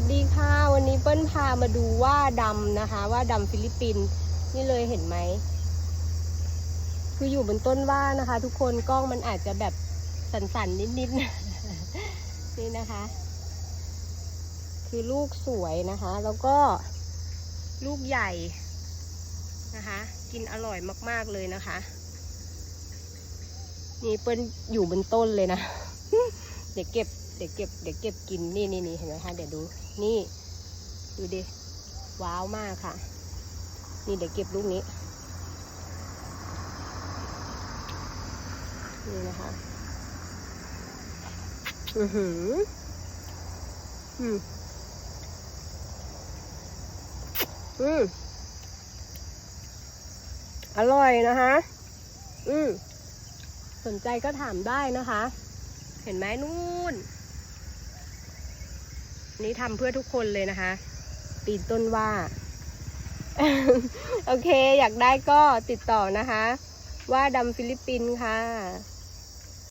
สดีค่ะ วันนี้เปิ้ลพามาดูว่าดำนะคะ ว่าดำฟิลิปปินส์นี่เลยเห็นไหม คืออยู่บนต้นว่านะคะ ทุกคนกล้องมันอาจจะแบบสั่นๆ นิดๆนี่นะคะ คือลูกสวยนะคะ แล้วก็ลูกใหญ่นะคะ กินอร่อยมากๆเลยนะคะ นี่เปิ้ลอยู่บนต้นเลยนะ เดี๋ยวเก็บ เดี๋ยวเก็บเดี๋ยวเก็บกินนี่นี่นี่เห็นไหมคะเดี๋ยวดูนี่ ดูดิว้าวมากค่ะ นี่เดี๋ยวเก็บลูกนี้นี่นะคะ อือหือ อืมอืมอร่อยนะคะ อืมสนใจก็ถามได้นะคะ เห็นไหมนู่น นี่ทำเพื่อทุกคนเลยนะคะ ปีนต้นว่า โอเค อยากได้ก็ติดต่อนะคะ ว่าดำฟิลิปปินส์ค่ะ